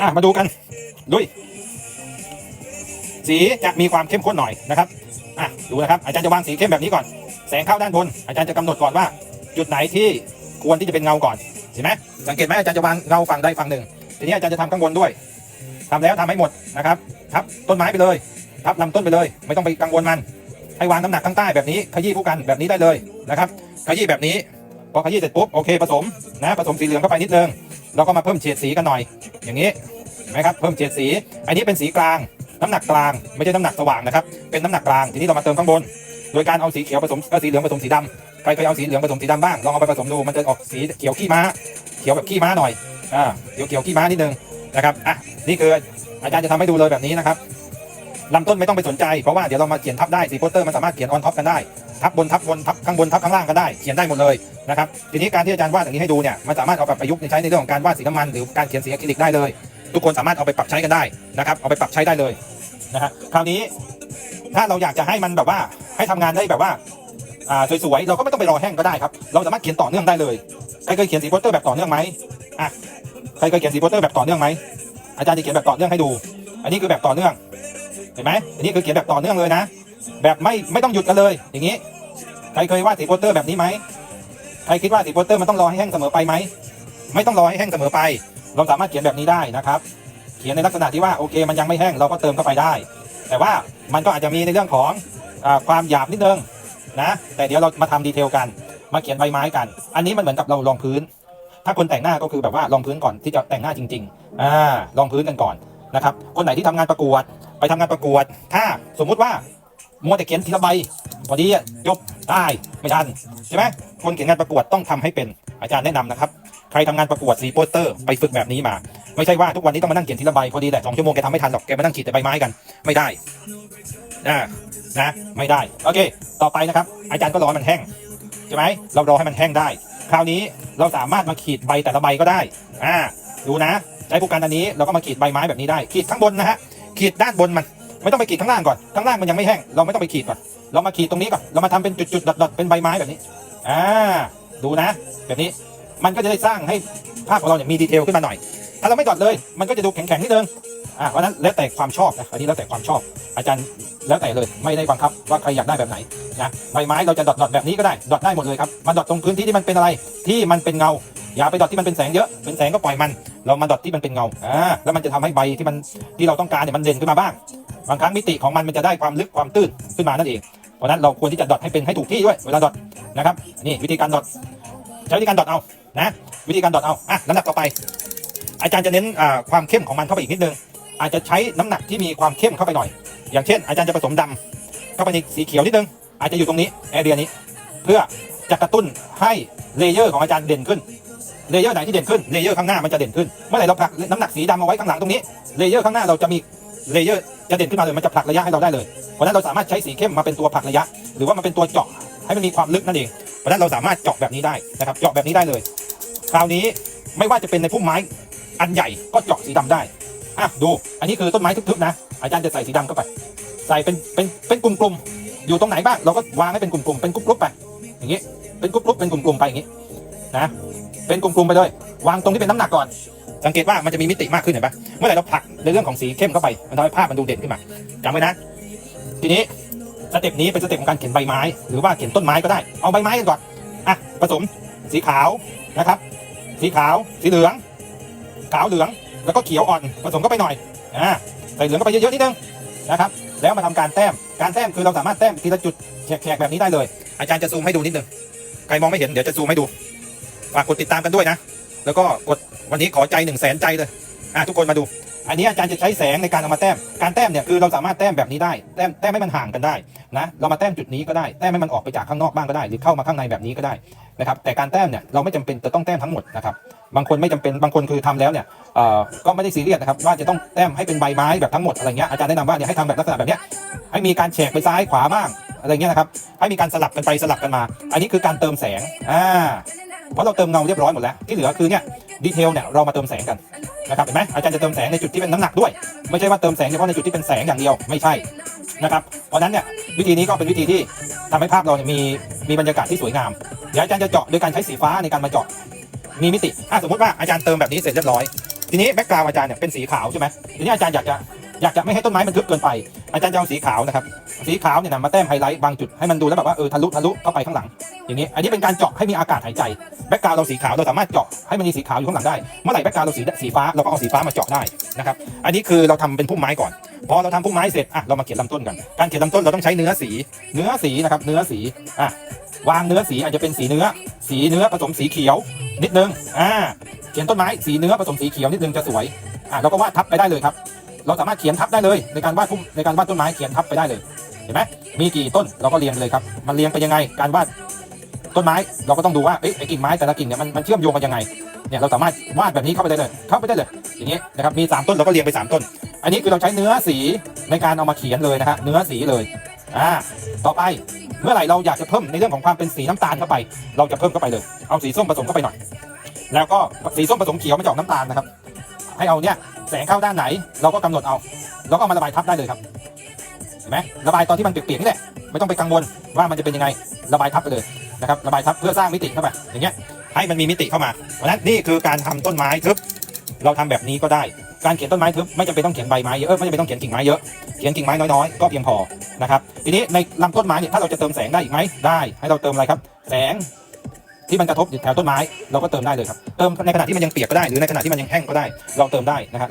อะมาดูกันดุยสีจะมีความเข้มข้นหน่อยนะครับอะดูนะครับอาจารย์จะวางสีเข้มแบบนี้ก่อน แสงเข้าด้านบน อาจารย์จะกำหนดก่อนว่า จุดไหนที่ควรที่จะเป็นเงาก่อนเห็นไหมสังเกตไหมอาจารย์จะวางเงาฝั่งใดฝั่งหนึ่งทีนี้อาจารย์จะทำข้างบนด้วยทำแล้วทำให้หมดนะครับทับต้นไม้ไปเลยทับลำต้นไปเลย ไม่ต้องไปกังวลมัน ให้วางน้ำหนักข้างใต้แบบนี้ขยี้ผู้กันแบบนี้ได้เลยนะครับขยี้แบบนี้พอขยี้เสร็จปุ๊บโอเคผสมนะผสมสีเหลืองเข้าไปนิดนึง แล้วก็มาเพิ่มเฉดสีกันหน่อย อย่างนี้เห็นไหมครับเพิ่มเฉดสี อันนี้เป็นสีกลาง น้ำหนักกลางไม่ใช่น้ำหนักสว่างนะครับเป็นน้ำหนักกลางทีนี้เรามาเติมข้างบน โดยการเอาสีเขียวผสมเอ่อสีเหลืองผสมสีดำใครเคยเอาสีเหลืองผสมสีดำบ้างลองเอาไปผสมดูมันจะออกสีเขียวขี้ม้า เขียวแบบขี้ม้าหน่อยอ่าเขียวเขียวขี้ม้านิดนึงนะครับอะนี่คืออาจารย์จะทำให้ดูเลยแบบนี้นะครับลำต้นไม่ต้องไปสนใจเพราะว่าเดี๋ยวเรามาเขียนทับได้สีโปสเตอร์มันสามารถเขียนออนท็อปกันได้ ทับบนทับบนทับข้างบนทับข้างล่างก็ได้เขียนได้หมดเลยนะครับทีนี้การที่อาจารย์วาดอย่างนี้ให้ดูเนี่ยมันสามารถเอาไปประยุกต์ใช้ในเรื่องของการวาดสีน้ำมันหรือการเขียนสีอะคริลิกได้เลย ทุกคนสามารถเอาไปปรับใช้กันได้นะครับเอาไปปรับใช้ได้เลยนะฮะคราวนี้ถ้าเราอยากจะให้มันแบบว่าให้ทำงานได้แบบว่าอ่าสวยๆเราก็ไม่ต้องไปรอแห้งก็ได้ครับเราสามารถเขียนต่อเนื่องได้เลยใครเคยเขียนสีโปสเตอร์แบบต่อเนื่องไหมอะใครเคยเขียนสีโปสเตอร์แบบต่อเนื่องไหมอาจารย์จะเขียนแบบต่อเนื่องให้ดู อันนี้คือแบบต่อเนื่องเห็นไหมอันนี้คือเขียนแบบต่อเนื่องเลยนะ แบบไม่ไม่ต้องหยุดกันเลย อย่างนี้ ใครเคยวาดสีโปสเตอร์แบบนี้ไหมใครคิดว่าสีโปสเตอร์มันต้องรอให้แห้งเสมอไปไหมไม่ต้องรอให้แห้งเสมอไป เราสามารถเขียนแบบนี้ได้นะครับ เขียนในลักษณะที่ว่าโอเค มันยังไม่แห้งเราก็เติมเข้าไปได้ แต่ว่ามันก็อาจจะมีในเรื่องของอความหยาบนิดนึงนะแต่เดี๋ยวเรามาทำดีเทลกัน มาเขียนใบไม้กัน อันนี้มันเหมือนกับเราลองพื้น ถ้าคนแต่งหน้าก็คือแบบว่าลองพื้นก่อนที่จะแต่งหน้าจริงๆอ่าลองพื้นกันก่อนนะครับคนไหนที่ทำงานประกวด ไปทำงานประกวด ถ้าสมมุติว่า มัวแต่เขียนทีละใบพอดีอะจบได้ไม่ทันใช่ไหมคนเขียนงานประกวดต้องทำให้เป็นอาจารย์แนะนำนะครับใครทำงานประกวดสีโปสเตอร์ไปฝึกแบบนี้มา ไม่ใช่ว่าทุกวันนี้ต้องมานั่งเขียนทีละใบพอดีแหละสองชั่วโมงแกทำไม่ทันหรอกแกมานั่งขีดแต่ใบไม้กันไม่ได้นะนะไม่ได้โอเค ต่อไปนะครับ อาจารย์ก็รอให้มันแห้งใช่ไหมเรารอให้มันแห้งได้ คราวนี้เราสามารถมาขีดใบแต่ละใบก็ได้อ่าดูนะใช้ผู้การอันนี้เราก็มาขีดใบไม้แบบนี้ได้ ขีดข้างบนนะฮะขีดด้านบนมัน ไม่ต้องไปขีดข้างล่างก่อนข้างล่างมันยังไม่แห้ง เราไม่ต้องไปขีดก่อน เรามาขีดตรงนี้ก่อนเรามาทำเป็นจุดๆดอทๆเป็นใบไม้แบบนี้อ่าดูนะ แบบนี้มันก็จะได้สร้างให้ภาพของเราเนี่ยมีดีเทลขึ้นมาหน่อย ถ้าเราไม่ดอทเลยมันก็จะดูแข็งๆนิดนึงอ่าเพราะนั้นแล้วแต่ความชอบนะอันนี้แล้วแต่ความชอบ อาจารย์แล้วแต่เลยไม่ได้บังคับว่าใครอยากได้แบบไหนนะใบไม้เราจะดอทๆแบบนี้ก็ได้ดอทได้หมดเลยครับมาดอทตรงพื้นที่ที่มันเป็นอะไรที่มันเป็นเงาอย่าไปดอทที่มันเป็นแสงเยอะ เป็นแสงก็ปล่อยมัน เรามาดอทที่มันเป็นเงา อ่า แล้วมันจะทำให้ใบที่มันที่เราต้องการเนี่ยมันเด่นขึ้นมาบ้าง บางครั้งมิติของมันมันจะได้ความลึกความตื้นขึ้นมานั่นเอง เพราะนั้นเราควรที่จะดอทให้เป็นให้ถูกที่ด้วยเวลาดอทนะครับนี่วิธีการดอทใช้วิธีการดอทเอานะวิธีการดอทเอาอะลำดับต่อไป อาจารย์จะเน้นความเข้มของมันเข้าไปอีกนิดนึงอาจจะใช้น้ำหนักที่มีความเข้มเข้าไปหน่อย อย่างเช่น อาจารย์จะผสมดำเข้าไปในสีเขียวนิดนึงอาจจะอยู่ตรงนี้แอเรียนี้ เพื่อจะกระตุ้นให้เลเยอร์ของอาจารย์เด่นขึ้นเลเยอร์ไหนที่เด่นขึ้นเลเยอร์ข้างหน้ามันจะเด่นขึ้นเมื่อไหร่เราผลักน้ำหนักสีดำเอาไว้ข้างหลังตรงนี้เลเยอร์ข้างหน้าเราจะมี เลเยอร์จะเด่นขึ้นมาเลยมันจะผลักระยะให้เราได้เลยเพราะนั้นเราสามารถใช้สีเข้มมาเป็นตัวผลักระยะ หรือว่ามาเป็นตัวเจาะให้มันมีความลึกนั่นเองเพราะนั้นเราสามารถเจาะแบบนี้ได้นะครับเจาะแบบนี้ได้เลย คราวนี้ไม่ว่าจะเป็นในพุ่มไม้อันใหญ่ก็เจาะสีดำได้อะดู อันนี้คือต้นไม้ทึบๆนะ อาจารย์จะใส่สีดำเข้าไป ใส่เป็นเป็นเป็นกลุ่มๆอยู่ตรงไหนบ้างเราก็วางให้เป็นกลุ่มๆเป็นกรุ๊ปๆไปอย่างนี้เป็นกรุ๊ปๆเป็นกลุ่มๆไปอย่างนี้นะ เป็นกลุ่มๆไปเลยวางตรงที่เป็นน้ำหนักก่อน สังเกตว่ามันจะมีมิติมากขึ้นเห็นปะเมื่อไหร่เราผลักในเรื่องของสีเข้มเข้าไป มันทำให้ภาพมันดูเด่นขึ้นมาจำไว้นะ ทีนี้สเต็ปนี้เป็นสเต็ปของการเขียนใบไม้ หรือว่าเขียนต้นไม้ก็ได้ เอาใบไม้กันก่อน อะ ผสมสีขาวนะครับ สีขาว สีเหลือง ขาวเหลือง แล้วก็เขียวอ่อน ผสมเข้าไปหน่อย อ่า ใส่เหลืองเข้าไปเยอะๆนิดนึงนะครับ แล้วมาทำการแต้ม การแต้มคือเราสามารถแต้มทีละจุดแฉกๆแบบนี้ได้เลย อาจารย์จะซูมให้ดูนิดนึง ใครมองไม่เห็นเดี๋ยวจะซูมให้ดู ฝากกดติดตามกันด้วยนะ แล้วก็กดวันนี้ขอใจหนึ่งแสนใจเลยอะทุกคนมาดู อันนี้อาจารย์จะใช้แสงในการเอามาแต้ม การแต้มเนี่ยคือเราสามารถแต้มแบบนี้ได้ แต้มแต้มให้มันห่างกันได้นะ เรามาแต้มจุดนี้ก็ได้ แต้มให้มันออกไปจากข้างนอกบ้างก็ได้ หรือเข้ามาข้างในแบบนี้ก็ได้นะครับ แต่การแต้มเนี่ยเราไม่จำเป็นจะต้องแต้มทั้งหมดนะครับ บางคนไม่จำเป็น บางคนคือทำแล้วเนี่ยก็ไม่ได้ซีเรียสนะครับว่าจะต้องแต้มให้เป็นใบไม้แบบทั้งหมดอะไรเงี้ย อาจารย์แนะนำว่าเนี่ยให้ทำแบบลักษณะแบบเนี้ย ให้มีการแฉกไปซ้ายขวาบ้างอะไรเงี้ยนะครับ ให้มีการสลับกันไปสลับกันมา อันนี้คือการเติมแสง อ่า เพราะเราเติมเงาเรียบร้อยหมดแล้วที่เหลือคือเนี่ยดีเทลเนี่ยเรามาเติมแสงกันนะครับเห็นไหมอาจารย์จะเติมแสงในจุดที่เป็นน้ำหนักด้วย ไม่ใช่ว่าเติมแสงเฉพาะในจุดที่เป็นแสงอย่างเดียวไม่ใช่นะครับเพราะนั้นเนี่ยวิธีนี้ก็เป็นวิธีที่ทำให้ภาพเราเนี่ยมีมีบรรยากาศที่สวยงามเดี๋ยวอาจารย์จะเจาะโดยการใช้สีฟ้าในการมาเจาะมีมิติอะสมมติว่าอาจารย์เติมแบบนี้เสร็จเรียบร้อย ทีนี้แบ็กกราวอาจารย์เนี่ยเป็นสีขาวใช่ไหมทีนี้อาจารย์อยากจะ อยากจะไม่ให้ต้นไม้มันทึบเกินไป อาจารย์จะเอาสีขาวนะครับ สีขาวเนี่ยนะมาแต้มไฮไลท์บางจุดให้มันดูแล้วแบบว่าเออทะลุทะลุเข้าไปข้างหลัง อย่างนี้ อันนี้เป็นการเจาะให้มีอากาศหายใจ แบ็กกราวเราสีขาวเราสามารถเจาะให้มันมีสีขาวอยู่ข้างหลังได้ เมื่อไหร่แบ็กกราวเราสีสีฟ้าเราก็เอาสีฟ้ามาเจาะได้นะครับ อันนี้คือเราทำเป็นพุ่มไม้ก่อน พอเราทำพุ่มไม้เสร็จ อะ เรามาเขียนลำต้นกัน การเขียนลำต้นเราต้องใช้เนื้อสี เนื้อสีนะครับ เนื้อสี อะ วางเนื้อสีอาจจะเป็นสีเนื้อ สีเนื้อผสมสีเขียว นิดนึง อ่า เขียนต้นไม้สีเนื้อผสมสีเขียวนิดนึงจะสวย อะเราก็วาดทับไปได้เลยครับ เราสามารถเขียนทับได้เลย ในการวาดพุ่มในการวาดต้นไม้เขียนทับไปได้เลยเห็นไหมมีกี่ต้นเราก็เรียงเลยครับมันเรียงไปยังไง การวาดต้นไม้เราก็ต้องดูว่าเอ๊ะไอ้กิ่งไม้แต่ละกิ่งเนี่ยมันมันเชื่อมโยงกันยังไงเนี่ยเราสามารถวาดแบบนี้เข้าไปได้เลยเข้าไปได้เลยอย่างนี้นะครับมี 3 ต้นเราก็เรียงไป 3 ต้น อันนี้คือเราใช้เนื้อสีในการเอามาเขียนเลยนะฮะเนื้อสีเลยอ่าต่อไปเมื่อไหร่เราอยากจะเพิ่มในเรื่องของความเป็นสีน้ำตาลเข้าไป เราจะเพิ่มเข้าไปเลย เอาสีส้มผสมเข้าไปหน่อย แล้วก็สีส้มผสมเขียวมันจะออกน้ำตาลนะครับ ให้เอาเนี่ย แสงเข้าด้านไหน เราก็กำหนดเอา แล้วก็ามาระบายทับได้เลยครับเห็นไหมระบายตอนที่มันเปียกๆนี่แหละไม่ต้องไปกังวลว่ามันจะเป็นยังไงระบายทับไปเลยนะครับระบายทับเพื่อสร้างมิติเข้าไปอย่างเงี้ยให้มันมีมิติเข้ามาเพราะฉะนั้นนี่คือการทำต้นไม้ทึบเราทำแบบนี้ก็ได้การเขียนต้นไม้ทึบไม่จำเป็นต้องเขียนใบไม้เยอะไม่จำเป็นต้องเขียนกิ่งไม้เยอะเขียนกิ่งไม้น้อยๆก็เพียงพอนะครับทีนี้ในลำต้นไม้เนี่ยถ้าเราจะเติมแสงได้อีกไหมได้ ให้เราเติมอะไรครับ แสงที่มันกระทบอยู่แถวต้นไม้เราก็เติมได้เลยครับเติมในขณะที่มันยังเปียกก็ได้หรือในขณะที่มันยังแห้งก็ได้ เราเติมได้นะครับ